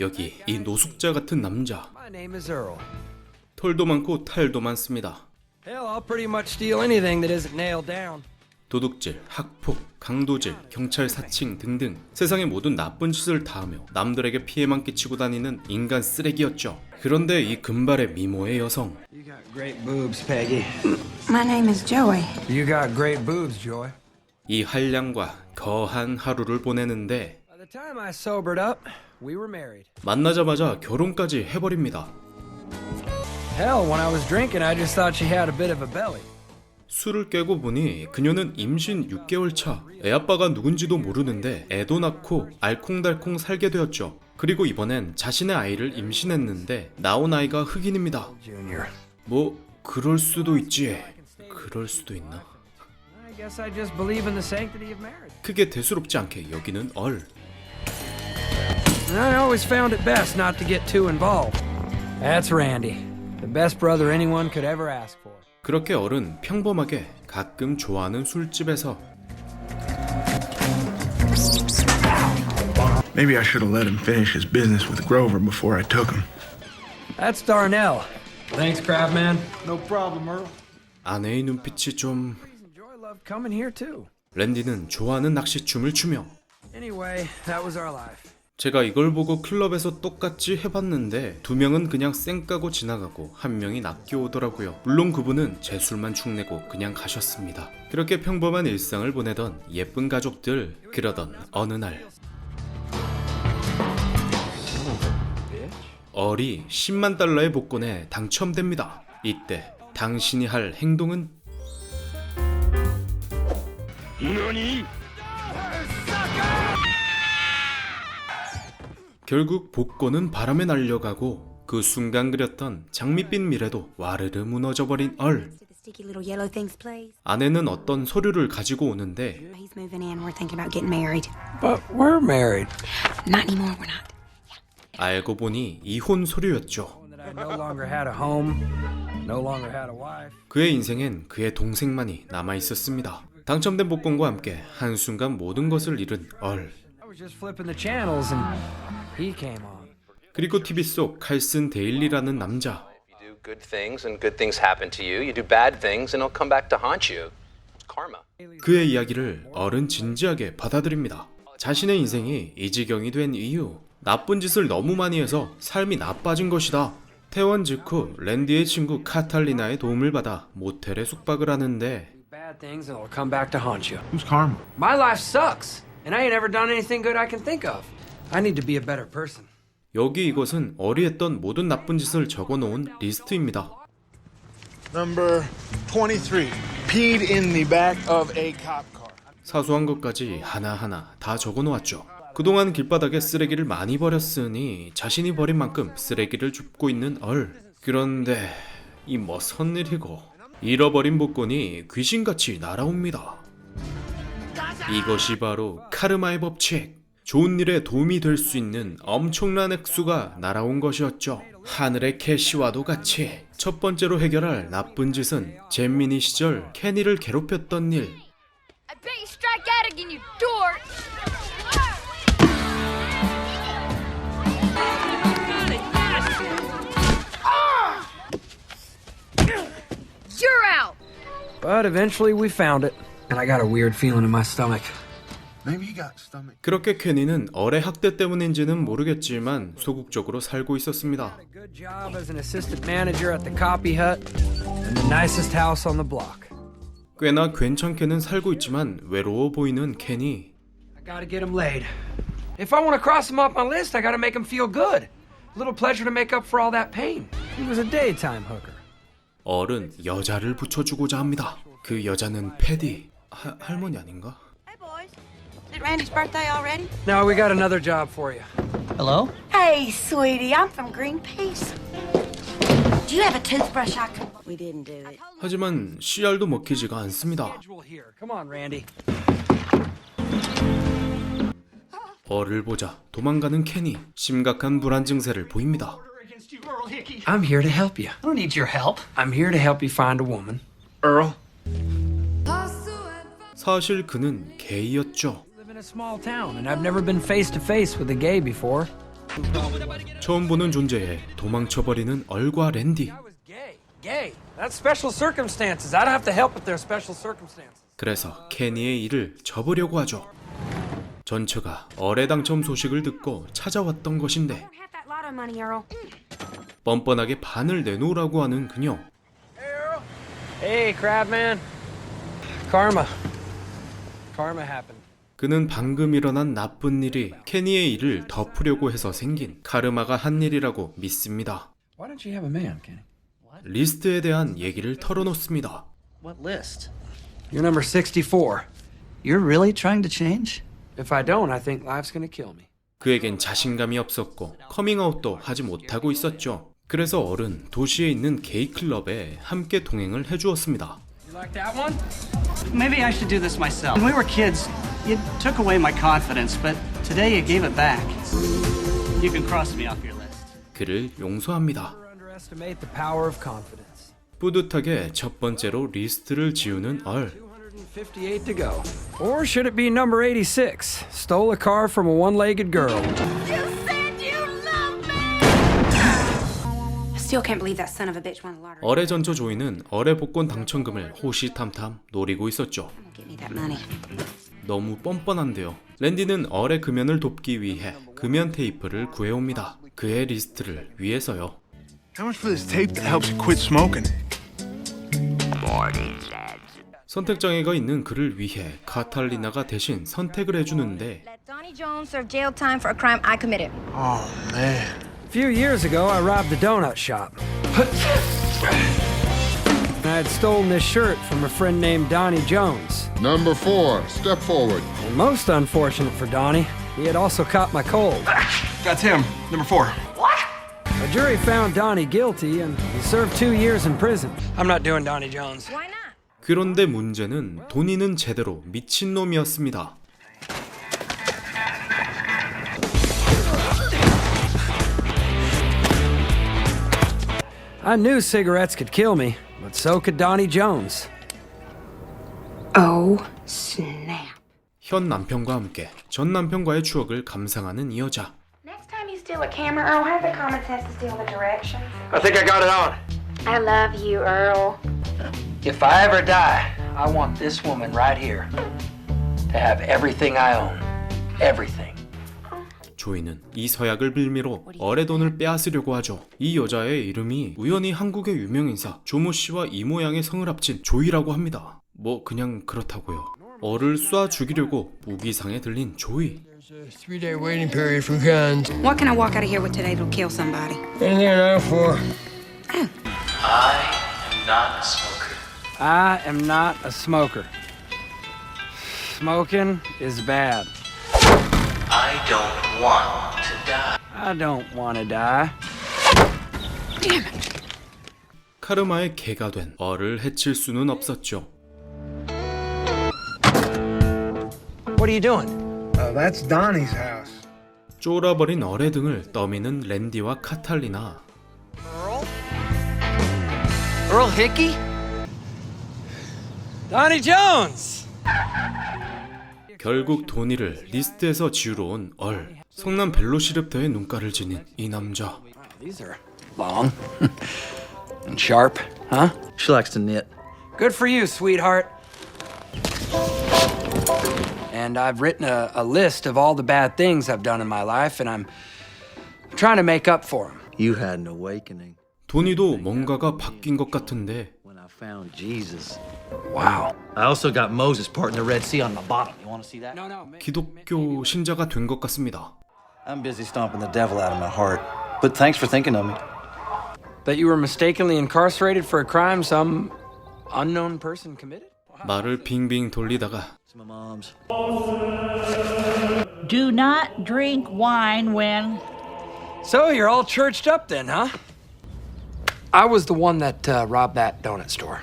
여기 이 노숙자 같은 남자 My name is Earl. 털도 많고 탈도 많습니다. Hell, I'll pretty much steal anything that isn't nailed down. 도둑질, 학폭, 강도질, 경찰 사칭 등등 세상의 모든 나쁜 짓을 다하며 남들에게 피해만 끼치고 다니는 인간 쓰레기였죠. 그런데 이 금발의 미모의 여성 You got great boobs, Peggy. My name is Joey. You got great boobs, Joy. 이 한량과 거한 하루를 보내는데 We were married. 만나자마자 결혼까지 해버립니다. Hell, when I was drinking, I just thought she had a bit of a belly. 술을 깨고 보니 그녀는 임신 6개월 차 애 아빠가 누군지도 모르는데 애도 낳고 알콩달콩 살게 되었죠. 그리고 이번엔 자신의 아이를 임신했는데 나온 아이가 흑인입니다. 뭐 그럴 수도 있지. 그럴 수도 있나? 크게 대수롭지 않게 여기는 얼. And I always found it best not to get too involved. That's Randy. The best brother anyone could ever ask for. 그렇게 얼은 평범하게 가끔 좋아하는 술집에서 Maybe I should have let him finish his business with Grover before I took him. That's Darnell. Thanks, Crabman. 아내의 눈빛이 좀 Joy loved coming here too. 랜디는 좋아하는 낚시춤을 추며 Anyway, that was our life. 제가 이걸 보고 클럽에서 똑같이 해봤는데 두 명은 그냥 쌩 까고 지나가고 한 명이 낚여 오더라고요. 물론 그분은 제 술만 축내고 그냥 가셨습니다. 그렇게 평범한 일상을 보내던 예쁜 가족들 그러던 어느 날 얼이 10만 달러의 복권에 당첨됩니다. 이때 당신이 할 행동은 결국 복권은 바람에 날려가고 그 순간 그렸던 장밋빛 미래도 와르르 무너져버린 얼. 아내는 어떤 서류를 가지고 오는데. 알고 보니 이혼 서류였죠. 그의 인생엔 그의 동생만이 남아 있었습니다. 당첨된 복권과 함께 한순간 모든 것을 잃은 얼. 그리고 TV 속 칼슨 데일리라는 남자. You do good things and good things happen to you. You do bad things and it'll come back to haunt you. It's karma. 그의 이야기를 얼은 진지하게 받아들입니다. 자신의 인생이 이 지경이 된 이유, 나쁜 짓을 너무 많이 해서 삶이 나빠진 것이다. 퇴원 직후 랜디의 친구 카탈리나의 도움을 받아 모텔에 숙박을 하는데. Who's Karma? My life sucks, and I ain't ever done anything good I can think of. I need to be a better person. 여기 이것은 얼이 했던 모든 나쁜 짓을 적어놓은 리스트입니다. Number 23. Peed in the back of a cop car. 사소한 것까지 하나하나 다 적어놓았죠. 그동안 길바닥에 쓰레기를 많이 버렸으니 자신이 버린 만큼 쓰레기를 줍고 있는 얼. 그런데 이 뭐선 일이고 잃어버린 복권이 귀신같이 날아옵니다. 이것이 바로 카르마의 법칙. 좋은 일에 도움이 될 수 있는 엄청난 액수가 날아온 것이었죠. 하늘의 캐시와도 같이 첫 번째로 해결할 나쁜 짓은 잼미니 시절 케니를 괴롭혔던 일. I bet you strike out again, you dork! You're out! But eventually we found it, and I got a weird feeling in my stomach. 그렇게 케니는 얼의 학대 때문인지는 모르겠지만 소극적으로 살고 있었습니다. A good job as an assistant manager at the copy hut, and the nicest house on the block. 꽤나 괜찮게는 살고 있지만 외로워 보이는 케니. I gotta get him laid. If I want to cross him off my list, I gotta make him feel good. A little pleasure to make up for all that pain. He was a daytime hooker. 얼은 여자를 붙여주고자 합니다. 그 여자는 패디. 하, 할머니 아닌가? It Randy's birthday already? Now we got another job for you. Hello? Hey, sweetie. I'm from Greenpeace. Do you have a toothbrush I can? We didn't do it. 하지만 씨알도 먹히지가 않습니다. Schedule here. Come on, Randy. 얼을 보자 도망가는 케니. 심각한 불안 증세를 보입니다. I'm here to help you. I don't need your help. I'm here to help you find a woman. Earl? 사실 그는 게이였죠. Live in a small town, and I've never been face to face with a gay before. 처음 보는 존재에 도망쳐버리는 얼과 랜디. I was gay. Gay. That's special circumstances. I don't have to help if there's special circumstances. 그래서 케니의 일을 접으려고 하죠. 전처가 어뢰 당첨 소식을 듣고 찾아왔던 것인데. 뻔뻔하게 반을 내놓으라고 하는 그녀. Hey, Crabman. Karma. Karma happened. 그는 방금 일어난 나쁜 일이 케니의 일을 덮으려고 해서 생긴 카르마가 한 일이라고 믿습니다. 리스트에 대한 얘기를 털어놓습니다. What list? You're number 64. You're really trying to change? If I don't, I think life's gonna kill me. 그에겐 자신감이 없었고 커밍아웃도 하지 못하고 있었죠. 그래서 어른 도시에 있는 게이 클럽에 함께 동행을 해주었습니다. You like that one? Maybe I should do this myself. When we were kids, you took away my confidence, but today you gave it back. You can cross me off your list. 그를 용서합니다. Never underestimate the power of confidence. 뿌듯하게 첫 번째로 리스트를 지우는 얼. 258 to go. Or should it be number 86? Stole a car from a one-legged girl. You said you love me! I still can't believe that son of a bitch won the lottery. 얼의 전처 조이는 얼의 복권 당첨금을 호시탐탐 노리고 있었죠. Get me that money. 너무 뻔뻔한데요. 랜디는 얼의 금연을 돕기 위해 금연 테이프를 구해옵니다. 그의 리스트를 위해서요. How much for this tape that helps you quit smoking? 선택 장애가 있는 그를 위해 카탈리나가 대신 선택을 해주는데 Let Donnie Jones serve jail time for a crime I committed. Oh man. A few years ago, I robbed a donut shop. I had stolen this shirt from a friend named Donnie Jones. Number four, step forward. And most unfortunate for Donnie, he had also caught my cold. That's him. Number four. A jury found Donnie guilty and he served two years in prison. I'm not doing Donnie Jones. Why not? 그런데 문제는 도니는 제대로 미친놈이었습니다. I knew cigarettes could kill me, but so could Donnie Jones. Oh, snap. 현 남편과 함께 전 남편과의 추억을 감상하는 이 여자. Next time you steal a camera, Earl, have the common sense to steal the directions. I think I got it on. I love you, Earl. If I ever die, I want this woman right here to have everything I own. Everything. 조이는 이 서약을 빌미로 얼의 돈을 빼앗으려고 하죠. 이 여자의 이름이 우연히 한국의 유명 인사 조모 씨와 이모 양의 성을 합친 조이라고 합니다. 뭐 그냥 그렇다고요. 얼을 쏴 죽이려고 무기상에 들린 조이. Three day waiting period for guns. What can I walk out of here with today that'll kill somebody? Anything I for? I am not a smoker. Smoking is bad. I don't want to die. I don't want to die. 카르마의 개가 된 얼을 해칠 수는 없었죠. What are you doing? Uh, that's Donnie's house. 쫄아버린 얼의 등을 떠미는 랜디와 카탈리나. Earl Hickey? Donnie Jones! 결국 도니를 리스트에서 지우러 온 얼. 성남 벨로시랩터의 눈가를 지닌 이 남자. These are long and sharp, huh? She likes to knit. Good for you, sweetheart. And I've written a, a list of all the bad things I've done in my life, and I'm trying to make up for them. You had an awakening 도니도 뭔가가 바뀐 것 같은데 found Jesus. Wow. I also got Moses parting the Red Sea on my bottom. You want to see that? No, no. ma- 기독교 신자가 된 것 같습니다. I'm busy stomping the devil out of my heart. But thanks for thinking of me. That you were mistakenly incarcerated for a crime some unknown person committed? 말을 빙빙 돌리다가 It's my mom's. Do not drink wine when. So you're all churched up then, huh? I was the one that uh, robbed that donut store.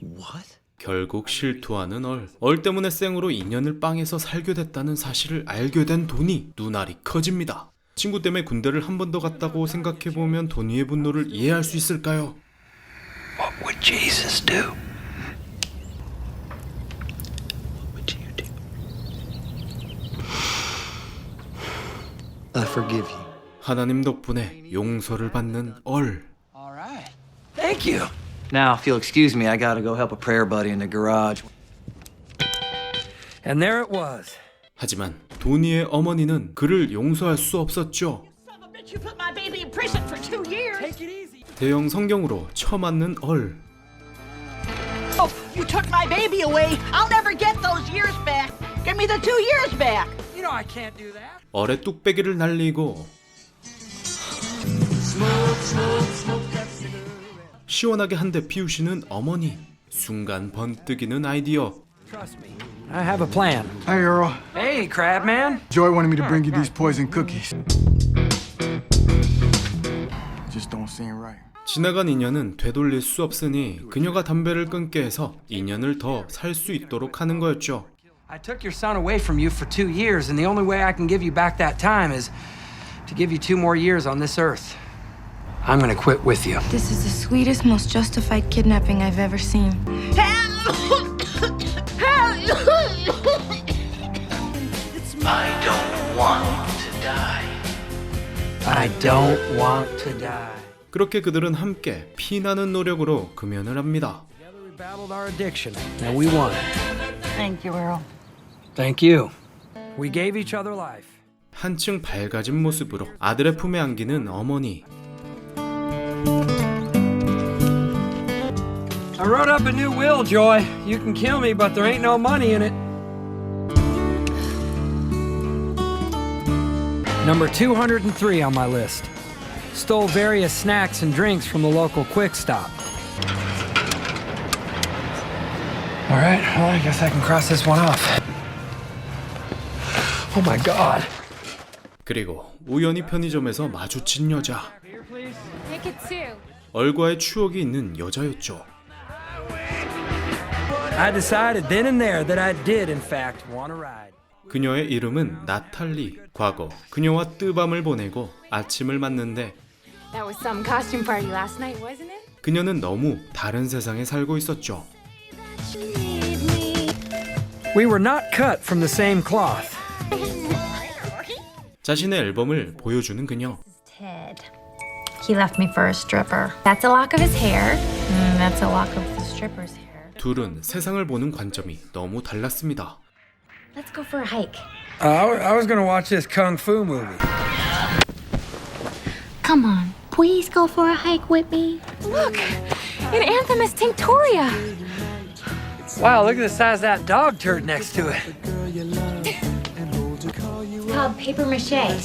What? 결국 실토하는 얼. 얼 때문에 생으로 인연을 빵에서 살게 됐다는 사실을 알게 된 도니. 눈알이 커집니다. 친구 때문에 군대를 한 번 더 갔다고 생각해보면 도니의 분노를 이해할 수 있을까요? What would Jesus do? What would you do? I forgive you. 하나님 덕분에 용서를 받는 얼. All right. Thank you. Now, if you'll excuse me, I gotta go help a prayer buddy in the garage. And there it was. 하지만 도니의 어머니는 그를 용서할 수 없었죠. You put my baby in prison for two years. Take it easy. 대형 성경으로 처맞는 얼. Oh, you took my baby away. I'll never get those years back. Give me the two years back. You know I can't do that. 얼의 뚝배기를 날리고 시원하게 한 대 피우시는 어머니. 순간 번뜩이는 아이디어. I have a plan. Hey, Earl. Hey, Crabman. Joy wanted me to bring you these poison cookies. Just don't seem right. 지나간 인연은 되돌릴 수 없으니 그녀가 담배를 끊게 해서 인연을 더 살 수 있도록 하는 거였죠. I took your son away from you for two years, and the only way I can give you back that time is to give you two more years on this earth. I'm gonna quit with you. This is the sweetest, most justified kidnapping I've ever seen. I don't want to die. I don't want to die. 그렇게 그들은 함께 피나는 노력으로 금연을 합니다. Together we battled our addiction, and we won. Thank you, Earl. Thank you. We gave each other life. 한층 밝아진 모습으로 아들의 품에 안기는 어머니. I wrote up a new will, Joy. You can kill me, but there ain't no money in it. Number 203 on my list. Stole various snacks and drinks from the local quick stop. All right, well, I guess I can cross this one off. Oh my god. 그리고 우연히 편의점에서 마주친 여자. Take it two. 얼과의 추억이 있는 여자였죠. I decided then and there that I did, in fact, want a ride. 그녀의 이름은 나탈리. 과거 그녀와 뜨밤을 보내고 아침을 맞는데 That was some costume party last night, wasn't it? 그녀는 너무 다른 세상에 살고 있었죠. We were not cut from the same cloth. 자신의 앨범을 보여주는 그녀. Ted. He left me for a stripper. That's a lock of his hair. Mm, that's a lock of the stripper's hair. 둘은 세상을 보는 관점이 너무 달랐습니다. Let's go for a hike. Uh, I, w- I was gonna watch this kung fu movie. Come on, please go for a hike with me. Look, an Anthem is Tinctoria. Wow, look at the size of that dog turd next to it. It's called paper mache.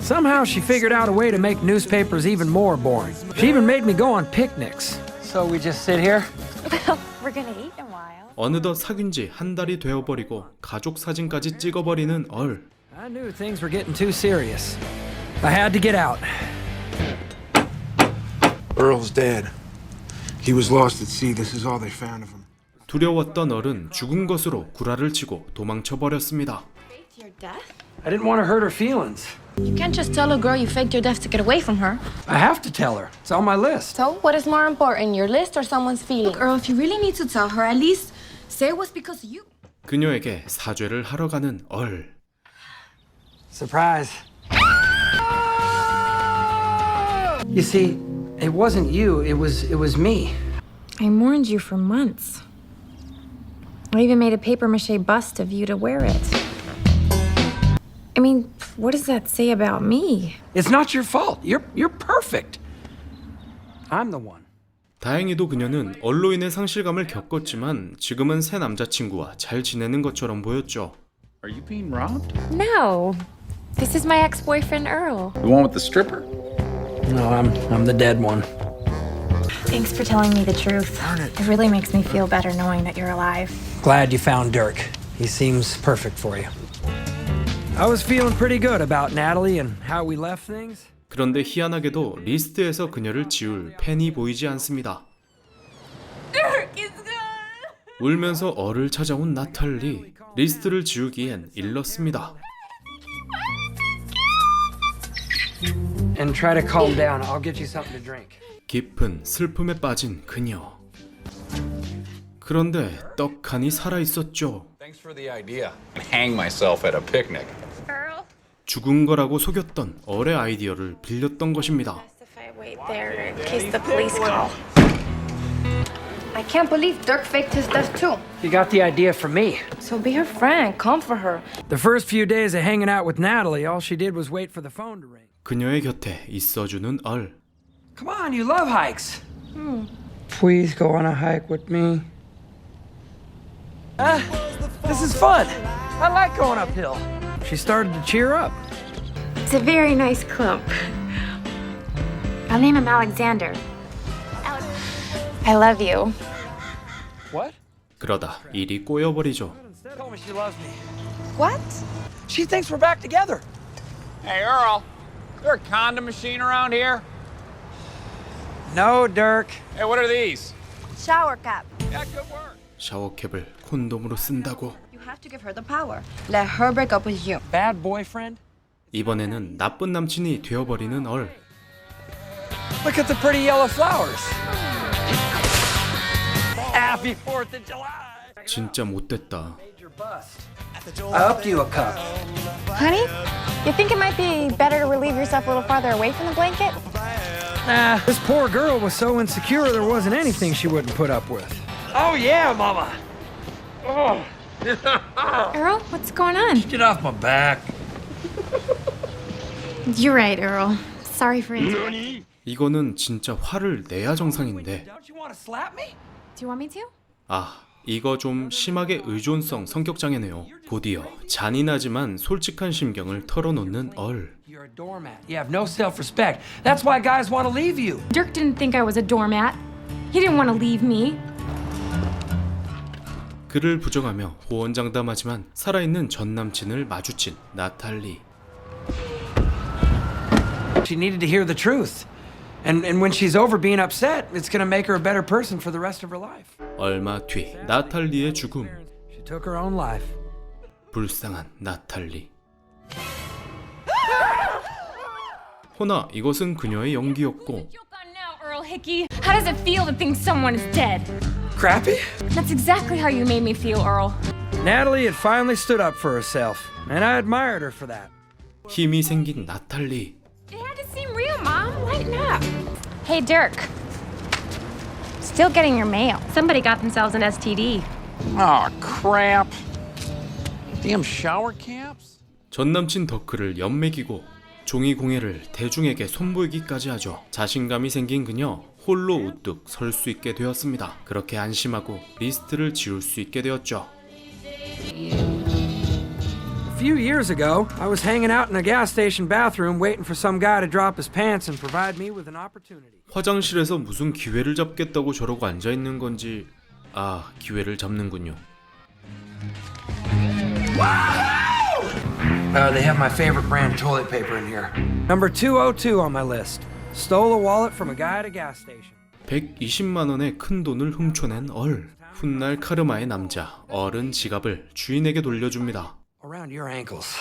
Somehow she figured out a way to make newspapers even more boring. She even made me go on picnics. So we just sit here? Well, we're gonna eat in a while. 어느덧 사귄 지 한 달이 되어버리고 가족 사진까지 찍어버리는 얼. I knew things were getting too serious. I had to get out. Earl's dead. He was lost at sea. This is all they found of him. 두려웠던 얼은 죽은 것으로 구라를 치고 도망쳐 버렸습니다. Your death? I didn't want to hurt her feelings. You can't just tell a girl you faked your death to get away from her. I have to tell her. It's on my list. So, what is more important, your list or someone's feelings? Look, Earl, if you really need to tell her, at least say it was because of you. 그녀에게 사죄를 하러 가는 얼. Surprise. You see, it wasn't you, it was it was me. I mourned you for months. I even made a paper mache bust of you to wear it. I mean, what does that say about me? It's not your fault. You're you're perfect. I'm the one. 다행히도 그녀는 얼로 인해 상실감을 겪었지만 지금은 새 남자친구와 잘 지내는 것처럼 보였죠. Are you being robbed? No. This is my ex-boyfriend Earl. The one with the stripper? No, I'm I'm the dead one. Thanks for telling me the truth. It really makes me feel better knowing that you're alive. Glad you found Dirk. He seems perfect for you. I was feeling pretty good about Natalie and how we left things. 그런데 희한하게도 리스트에서 그녀를 지울 펜이 보이지 않습니다. 울면서 얼을 찾아온 나탈리. 리스트를 지우기엔 일렀습니다. And try to calm down. I'll get you something to drink. 깊은 슬픔에 빠진 그녀. 그런데 떡하니 살아 있었죠. Thanks for the idea. Hang myself at a picnic. Earl? 죽은 거라고 속였던 얼의 아이디어를 빌렸던 것입니다. If I wait there in case the police call. I can't believe Dirk faked his death too. You got the idea from me. So be her friend, comfort her. The first few days of hanging out with Natalie, all she did was wait for the phone to ring. 그녀의 곁에 있어주는 얼. Come on, you love hikes. Please go on a hike with me. Ah, this is fun. I like going uphill. She started to cheer up. It's a very nice clump. I'll name him Alexander. I love you. What? 그러다 일이 꼬여버리죠. Told me she loves me. What? She thinks we're back together. Hey, Earl. Is there a condom machine around here? No, Dirk. Hey, what are these? Shower cap. Yeah, good work. 샤워캡을 콘돔으로 쓴다고. You have to give her the power. Let her break up with you. Bad boyfriend? 이번에는 나쁜 남친이 되어버리는 얼. Look at the pretty yellow flowers. Happy 4th of July. 진짜 못됐다. I upped you a cup. Honey, you think it might be better to relieve yourself a little farther away from the blanket? Nah, this poor girl was so insecure there wasn't anything she wouldn't put up with. Oh yeah, mama. Oh, Earl, what's going on? get off my back. You're right, Earl. Sorry for interrupting. 이거는 진짜 화를 내야 정상인데. Don't you want to slap me? Do you want me to? 아, 이거 좀 심하게 의존성 성격 장애네요. 곧이어 잔인하지만 솔직한 심경을 털어놓는 얼. You're a doormat. You have no self-respect. That's why guys want to leave you. Dirk didn't think I was a doormat. He didn't want to leave me. 그를 부정하며 호언장담하지만 살아있는 전 남친을 마주친 나탈리. She needed to hear the truth. And, and when she's over being upset, it's going to make her a better person for the rest of her life. 얼마 뒤 나탈리의 죽음. She took her own life. 불쌍한 나탈리. 호나 이것은 그녀의 연기였고. How does it feel to think someone is dead? Crappy? That's exactly how you made me feel, Earl. Natalie had finally stood up for herself, and I admired her for that. 힘이 생긴 나탈리. It had to seem real, Mom. Lighten up. Hey, Dirk. Still getting your mail. Somebody got themselves an STD. Oh, crap. Damn shower caps? 전 남친 덕크를 연맥이고 종이 공예를 대중에게 선보이기까지 하죠. 자신감이 생긴 그녀 홀로 우뚝 설 수 있게 되었습니다. 그렇게 안심하고 리스트를 지울 수 있게 되었죠. A few years ago, I was hanging out in a gas station bathroom waiting for some guy to drop his pants and provide me with an opportunity. 화장실에서 무슨 기회를 잡겠다고 저러고 앉아 있는 건지 아 기회를 잡는군요. Uh, they have my favorite brand toilet paper in here. Number 202 on my list. Stole a wallet from a guy at a gas station. 120만 원의 큰 돈을 훔쳐낸 얼. 훗날 카르마의 남자 얼은 지갑을 주인에게 돌려줍니다. Around your ankles.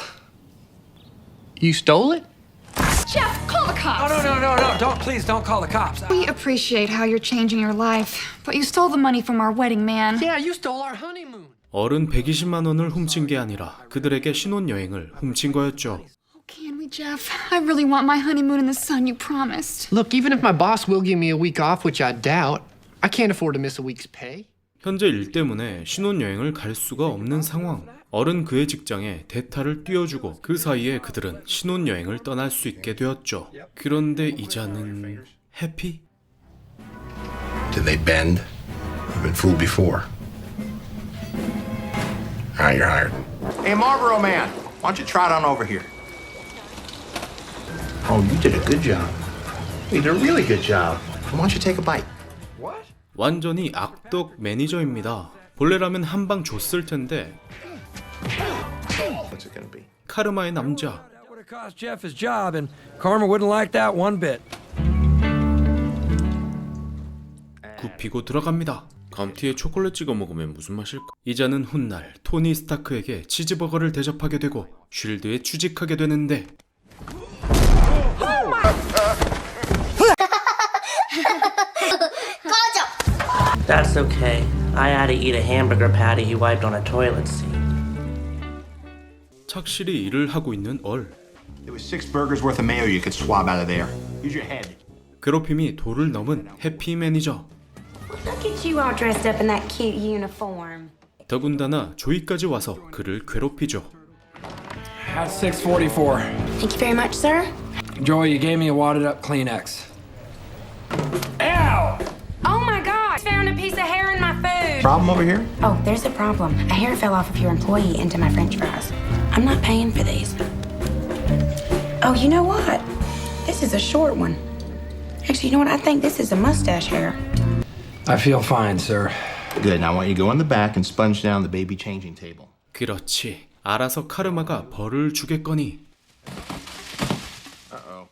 You stole it? Jeff, call the cops. No, no, no, no, no. Don't, please don't call the cops. We appreciate how you're changing your life, but you stole the money from our wedding man. Yeah, you stole our honeymoon. 얼은 120만 원을 훔친 게 아니라 그들에게 신혼여행을 훔친 거였죠. Jeff? I really want my honeymoon in the sun you promised. Look, even if my boss will give me a week off, which I doubt, I can't afford to miss a week's pay. 현재 일 때문에 신혼여행을 갈 수가 없는 상황. 얼은 그의 직장에 대타를 띄워주고 그 사이에 그들은 신혼여행을 떠날 수 있게 되었죠. 그런데 이자는 해피? Did they bend? I've been fooled before. Right, you're hired. Hey, Marlboro man, why don't you trot on over here? Oh, you did a good job. You did a really good job. Why don't you take a bite? 완전히 악덕 매니저입니다. 본래라면 한 방 줬을 텐데 What's it gonna be? 카르마의 남자 That would have cost Jeff his job, and Karma wouldn't like that one bit. 굽히고 들어갑니다. 감튀에 초콜릿 찍어 먹으면 무슨 맛일까? 이자는 훗날 토니 스타크에게 치즈버거를 대접하게 되고 쉴드에 취직하게 되는데 That's okay. I had to eat a hamburger patty he wiped on a toilet seat. 착실히 일을 하고 있는 얼 There was six burgers worth of mayo you could swab out of there. Use your head. 괴롭힘이 도를 넘은 해피 매니저. Look at you all dressed up in that cute uniform. 더군다나 조이까지 와서 그를 괴롭히죠. That's 644. Thank you very much, sir. Joy, you gave me a wadded up Kleenex. Ow! Oh my god! Found a piece of hair in my food. Problem over here? Oh, there's a problem. A hair fell off of your employee into my french fries. I'm not paying for these. Oh, you know what? This is a short one. Actually, you know what? I think this is a mustache hair. I feel fine, sir. Good. Now I want you to go in the back and sponge down the baby changing table. 그렇지. 알아서 카르마가 벌을 주겠거니.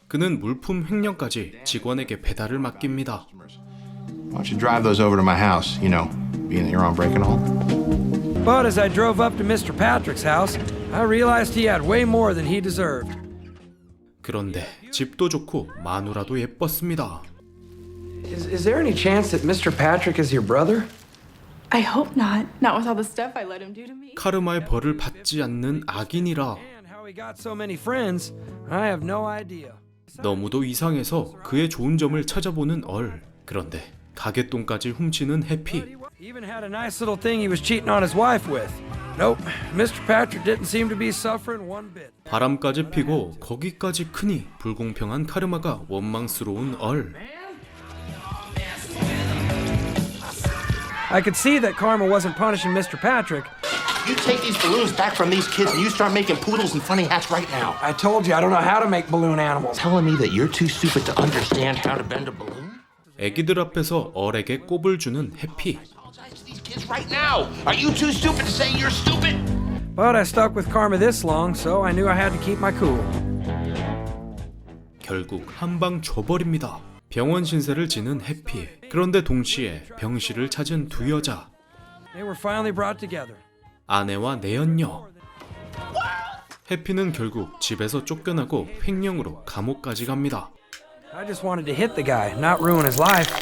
그는 물품 횡령까지 직원에게 배달을 맡깁니다. Why don't you drive those over to my house? You know, being that you're on break and all. But as I drove up to Mr. Patrick's house, I realized he had way more than he deserved. 그런데 집도 좋고 마누라도 예뻤습니다. Is, is there any chance that Mr. Patrick is your brother? I hope not. Not with all the stuff I let him do to me. 카르마의 벌을 받지 않는 악인이라 How he got so many friends, I have no idea. 너무도 이상해서 그의 좋은 점을 찾아보는 얼. 그런데 가게돈까지 훔치는 해피. 바람까지 피고 거기까지 크니 불공평한 카르마가 원망스러운 얼. I could see that Karma wasn't punishing Mr. Patrick. You take these balloons back from these kids and you start making poodles and funny hats right now. I told you I don't know how to make balloon animals. Telling me that you're too stupid to understand how to bend a balloon? 애기들 앞에서 얼에게 꼽을 주는 해피. These kids right now. Are you too stupid to say you're stupid? But I stuck with Karma this long, so I knew I had to keep my cool. 결국 한방 줘버립니다. 병원 신세를 지는 해피. 그런데 동시에 병실을 찾은 두 여자. They were finally brought together. 아내와 내연녀. 해피는 결국 집에서 쫓겨나고 횡령으로 감옥까지 갑니다. I just wanted to hit the guy, not ruin his life.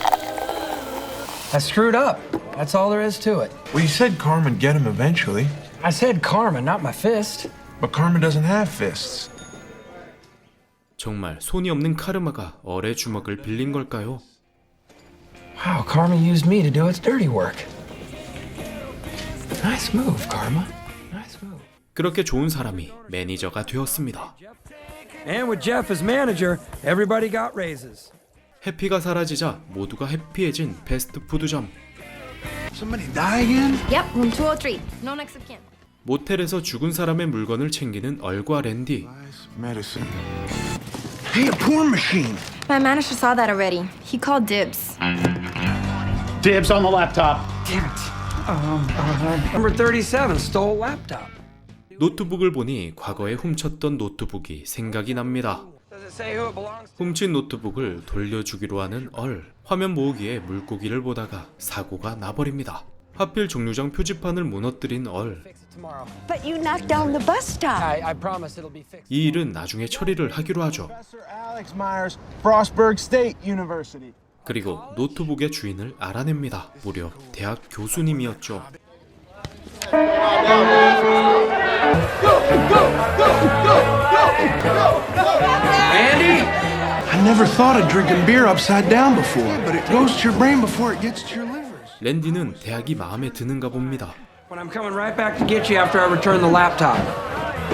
I screwed up. That's all there is to it. Well, you said Carmen'd get him eventually. I said karma, not my fist. But Carmen doesn't have fists. 정말 손이 없는 카르마가 얼의 주먹을 빌린 걸까요? Wow, karma used me to do its dirty work. Nice move, karma. Nice move. 그렇게 좋은 사람이 매니저가 되었습니다. And with Jeff as manager, everybody got raises. 해피가 사라지자 모두가 해피해진 패스트푸드점. Somebody die again? Yep, room 203. No next of kin. 모텔에서 죽은 사람의 물건을 챙기는 얼과 랜디. Medicine. Hey, a porn machine. My manager saw that already. He called dibs. Dibs on the laptop. Damn it. Um, uh, number 37 stole laptop. 노트북을 보니 과거에 훔쳤던 노트북이 생각이 납니다. 훔친 노트북을 돌려주기로 하는 얼. 화면 모으기에 물고기를 보다가 사고가 나버립니다. 하필 종류장 표지판을 무너뜨린 얼. Tomorrow. But you knocked down the bus stop. I, I promise it'll be fixed. 이 일은 나중에 처리를 하기로 하죠. 그리고 노트북의 주인을 알아냅니다. 무려 대학 교수님이었죠. Andy! I never thought of drinking beer upside down before, but it goes to your brain before it gets to your livers. 랜디는 대학이 마음에 드는가 봅니다. But I'm coming right back to get you after I return the laptop.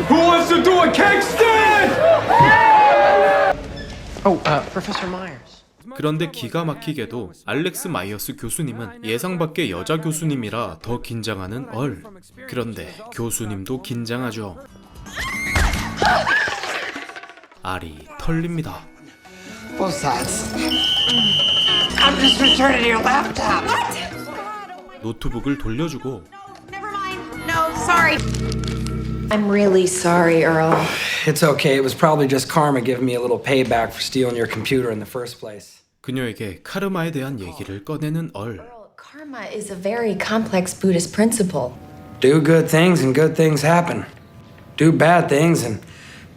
Who wants to do a cake stand? Oh, uh, Professor Myers. 그런데 기가 막히게도 알렉스 마이어스 교수님은 예상 밖의 여자 교수님이라 더 긴장하는 얼. 그런데 교수님도 긴장하죠. 알이 털립니다. 노트북을 돌려주고. I'm really sorry, Earl. It's okay. It was probably just karma giving me a little payback for stealing your computer in the first place. 그녀에게 카르마에 대한 얘기를 꺼내는 얼. Karma is a very complex Buddhist principle. Do good things and good things happen. Do bad things and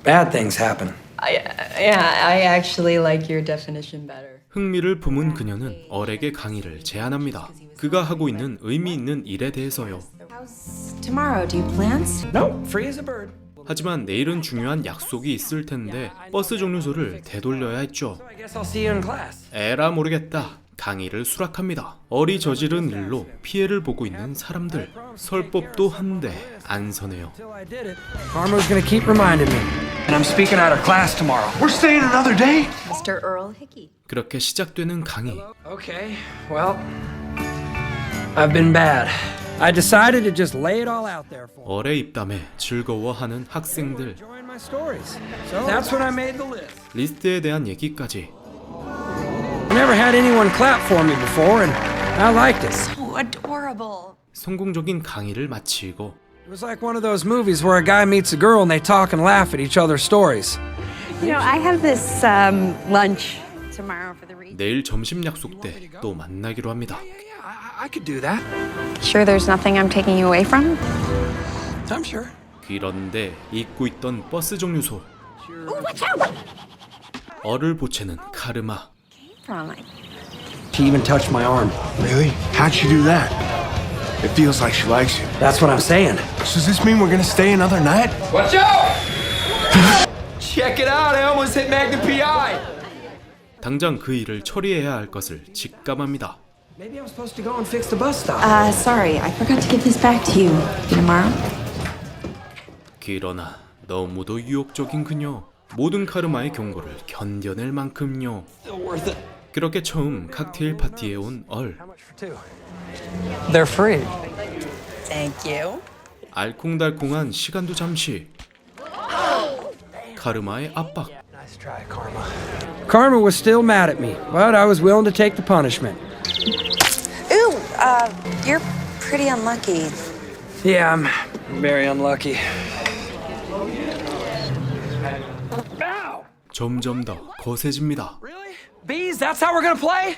bad things happen. I, yeah, I actually like your definition better. 흥미를 품은 그녀는 얼에게 강의를 제안합니다. 그가 하고 있는 의미 있는 일에 대해서요. How's tomorrow? Do you have plans? No, free as a bird. 하지만 내일은 중요한 약속이 있을 텐데 버스 종료소를 되돌려야 했죠. 에라 모르겠다. 강의를 수락합니다. 어리 저지른 일로 피해를 보고 있는 사람들. 설법도 한데 안 서네요. I did it. Karma's gonna keep reminding me. And I'm speaking out of class tomorrow. We're staying another day? Mr. Earl Hickey. 그렇게 시작되는 강의. Okay, well, I've been bad. I decided to just lay it all out there for 어뢰 입담에 즐거워하는 학생들. Join my stories. So that's when I made the list. 리스트에 대한 얘기까지. I never had anyone clap for me before, and I liked it. So adorable. 성공적인 강의를 마치고 It was like one of those movies where a guy meets a girl and they talk and laugh at each other's stories. You know, I have this um, lunch tomorrow for the read. 내일 점심 약속 때 또 만나기로 합니다. I could do that. Sure there's nothing I'm taking you away from? I'm sure. 그런데 잊고 있던 버스 종류소. Ooh, watch out! 얼을 보채는 카르마. It. She even touched my arm. Really? How'd she do that? It feels like she likes you. That's what I'm saying. So does this mean we're gonna stay another night? Watch out! Check it out, I almost hit Magnum PI. 당장 그 일을 처리해야 할 것을 직감합니다. Maybe I'm supposed to go and fix the bus stop. Uh, sorry, I forgot to give this back to you. Tomorrow? 그러나 너무도 유혹적인 그녀. 모든 카르마의 경고를 견뎌낼 만큼요. Still worth it. 그렇게 처음 칵테일 파티에 온 얼. For two. They're free. Thank you. 알콩달콩한 시간도 잠시. 카르마의 압박. Nice try, Karma. Karma was still mad at me, but I was willing to take the punishment. Uh, you're pretty unlucky. Yeah, I'm very unlucky. 점점 더 거세집니다. Bees, that's how we're gonna play?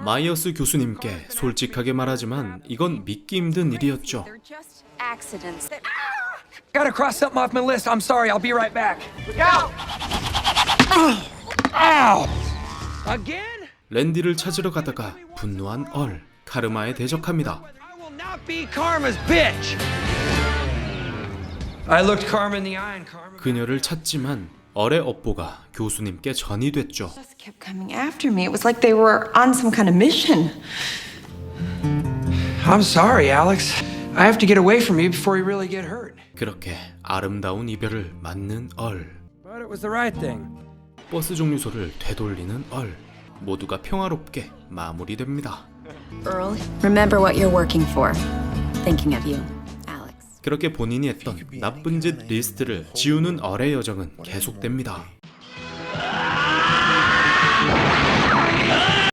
마이어스 교수님께 솔직하게 말하지만 이건 믿기 힘든 일이었죠. Just accidents. Gotta cross something off my list. I'm sorry, I'll be right back. Look out! Ow! Again? 랜디를 찾으러 가다가 분노한 얼. 카르마에 대적합니다. Not be Karma's bitch! I looked Karma in the eye and Karma. 그녀를 찾지만 얼의 업보가 교수님께 전이 됐죠. Kept coming after me. It was like they were on some kind of mission. I'm sorry, Alex. I have to get away from you before you really get hurt. 그렇게 아름다운 이별을 맞는 얼. But it was the right thing. 버스 종류소를 되돌리는 얼. 모두가 평화롭게 마무리됩니다. Earl, remember what you're working for. Thinking of you. 그렇게 본인이 했던 나쁜 짓 리스트를 지우는 얼의 여정은 계속됩니다.